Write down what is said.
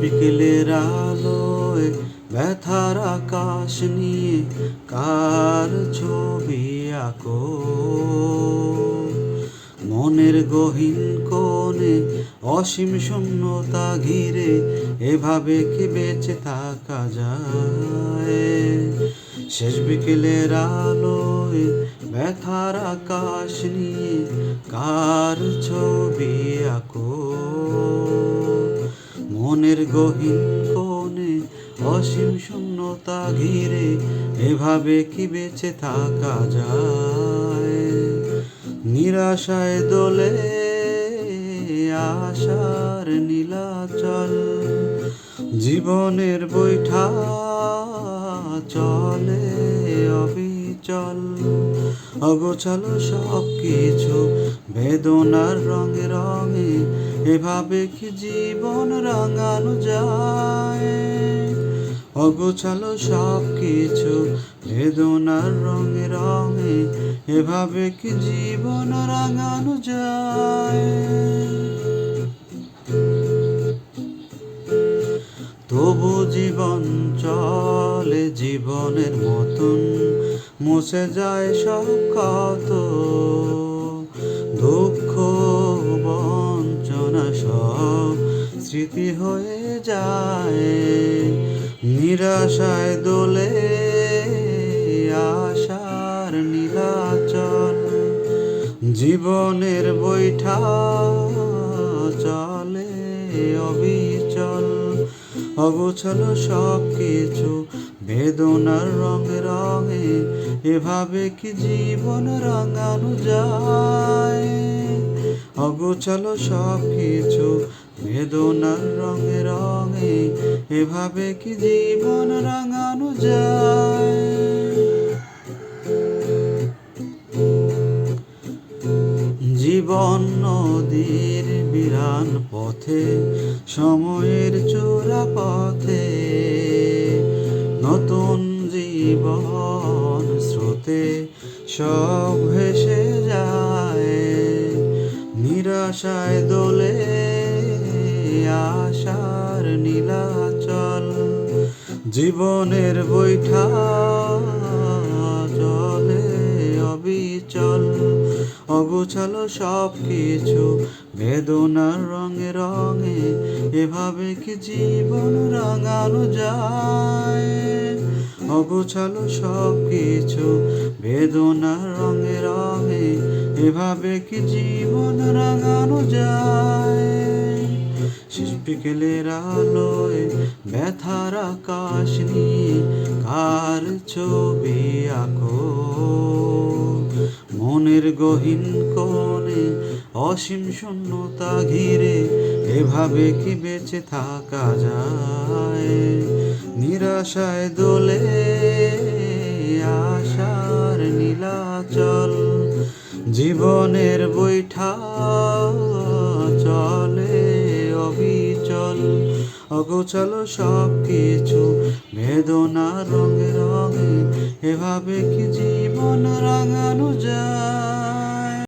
বিকেলের আলোয় ব্যথার আকাশ নিয়ে কার ছবি আঁকো? মনের গহীন কোণে অসীম শূন্যতা ঘিরে এভাবে কি বেঁচে থাকা যায়? শেষ বিকেলের আলোয় ব্যথার আকাশ নিয়ে কার ছবি আঁকো? মনের গহীন কোণে অসীম শূন্যতা ঘিরে এভাবে কি বেঁচে থাকা যায়? নিরাশায় দোলে আশার নীলাচল, জীবনের বৈঠা চলে অবিচল। অগোছালো সব কিছু বেদনার রঙে রঙে এভাবে কি জীবন রাঙানো যায়? অগোছালো সব কিছু বেদনার রঙে রঙে এভাবে কি জীবন রাঙানো যায়? তবু জীবন চলে, জীবনের মতন মুছে যায় সব কত বঞ্চনা সব স্মৃতি হয়ে যায়। নিরাশায় দোলে আশার নীলাচল। জীবনের বৈঠা চলে অবিচল। অগোছালো সব কিছু বেদনার রঙে রঙে, এভাবে কি জীবন রাঙানো যায়? অগোছালো সব কিছু বেদনার রঙে রঙে, এভাবে কি জীবন রাঙানো যায়? জীবন নদীর বিরান পথে, সময়ের চোরা পথে, নতুন জীবন স্রোতে, সব নিরাশায় দোলে, আশার নীলাচল। জীবনের বৈঠা চলে অবিচল। অগোছালো সব কিছু বেদনার রঙে রঙে, এভাবে কি জীবন রাঙানো যায়? অগোছালো সব কিছু বেদনার রঙে রঙে এভাবে কি জীবন রাঙানো যায়? শেষ বিকেলের আলোয় ব্যথার আকাশ নিয়ে কার ছবি আঁকো? মনের গহীন কোণে অসীম শূন্যতা ঘিরে এভাবে কি বেঁচে থাকা যায়? নিরাশায় দোলে জীবনের বৈঠা চলে অবিচল, অগোচল সব কিছু বেদনা রঙে রঙে, এভাবে কি জীবন রাঙানো যায়?